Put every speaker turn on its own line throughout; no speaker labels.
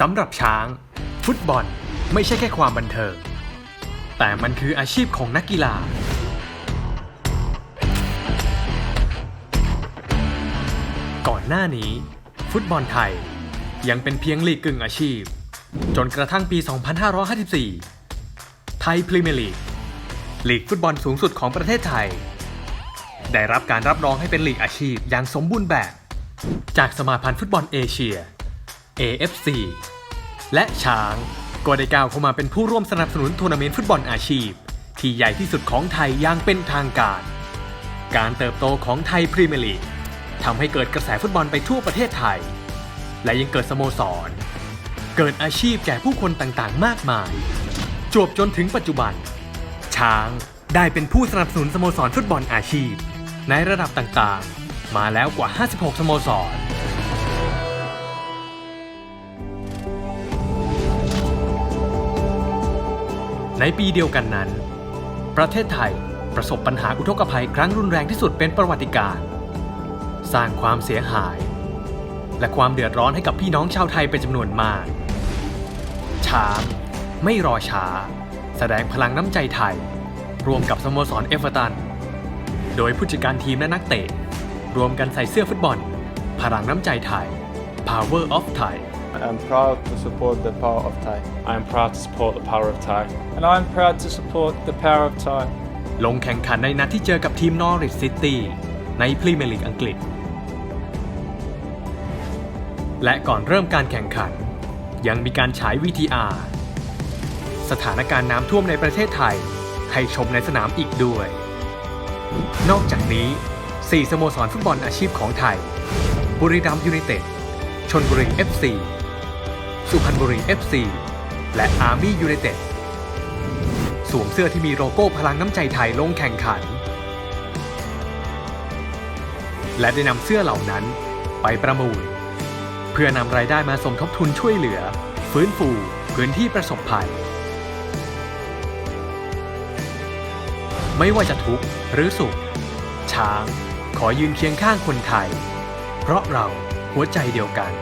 สำหรับช้าง ฟุตบอลไม่ใช่แค่ความบันเทิง แต่มันคืออาชีพของนักกีฬา ก่อนหน้านี้ ฟุตบอลไทยยังเป็นเพียงลีกกึ่งอาชีพ จนกระทั่งปี 2554 ไทยพรีเมียร์ลีกลีกฟุตบอลสูงสุดของประเทศไทย ได้รับการรับรองให้เป็นลีกอาชีพอย่างสมบูรณ์แบบ จากสมาพันธ์ฟุตบอลเอเชีย AFC และช้างก็ได้ก้าวเข้ามาเป็นผู้ร่วมสนับสนุนทัวร์นาเมนต์ฟุตบอลอาชีพ ที่ใหญ่ที่สุดของไทยอย่างเป็นทางการ การเติบโตของไทยพรีเมียร์ลีกทำให้เกิดกระแสฟุตบอลไปทั่วประเทศไทย และยังเกิดสโมสร เกิดอาชีพแก่ผู้คนต่างๆ มากมาย จวบจนถึงปัจจุบัน ช้างได้เป็นผู้สนับสนุนสโมสรฟุตบอลอาชีพ ในระดับต่างๆ มาแล้วกว่า 56 สโมสร ในปีเดียวกันนั้น ประเทศไทยประสบปัญหาอุทกภัยครั้งรุนแรงที่สุดเป็นประวัติการสร้างความเสียหาย และความเดือดร้อนให้กับพี่น้องชาวไทยเป็นจำนวนมาก ช้างไม่รอช้า แสดงพลังน้ำใจไทย รวมกับสโมสรเอเวอร์ตัน โดยผู้จัดการทีมและนักเตะ รวมกันใส่เสื้อฟุตบอล พลังน้ำใจไทย Power of Thai
I'm proud to support the power of Thai.
I am proud to support the power of Thai.
and I'm proud to support the power of Thai.
ลงแข่งขันในนัดที่เจอกับทีมนอริ c ซิตี้ในพรีเมียร์ลีกอังกฤษ และก่อนเริ่มการแข่งขัน ยังมีการฉาย VTR สถานการณ์น้ำท่วมในประเทศไทย ให้ชมในสนามอีกด้วย นอกจากนี้ 4 สโมสรฟุตบอลอาชีพของไทย บุรีรัมย์ยูไนเต็ดชนบุรี FC สุพรรณบุรี FC และอาร์มี่ยูไนเต็ดสวมเสื้อที่มีโลโก้พลังน้ำใจไทยลงแข่งขัน และได้นำเสื้อเหล่านั้นไปประมูล เพื่อนำรายได้มาสมทบทุนช่วยเหลือ ฟื้นฟูพื้นที่ประสบภัย ไม่ว่าจะทุกข์หรือสุข ช้างขอยืนเคียงข้างคนไทย เพราะเราหัวใจเดียวกัน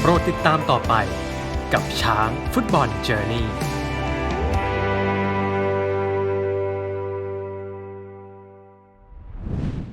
โปรดติดตามต่อไปกับช้างฟุตบอลเจอร์นี่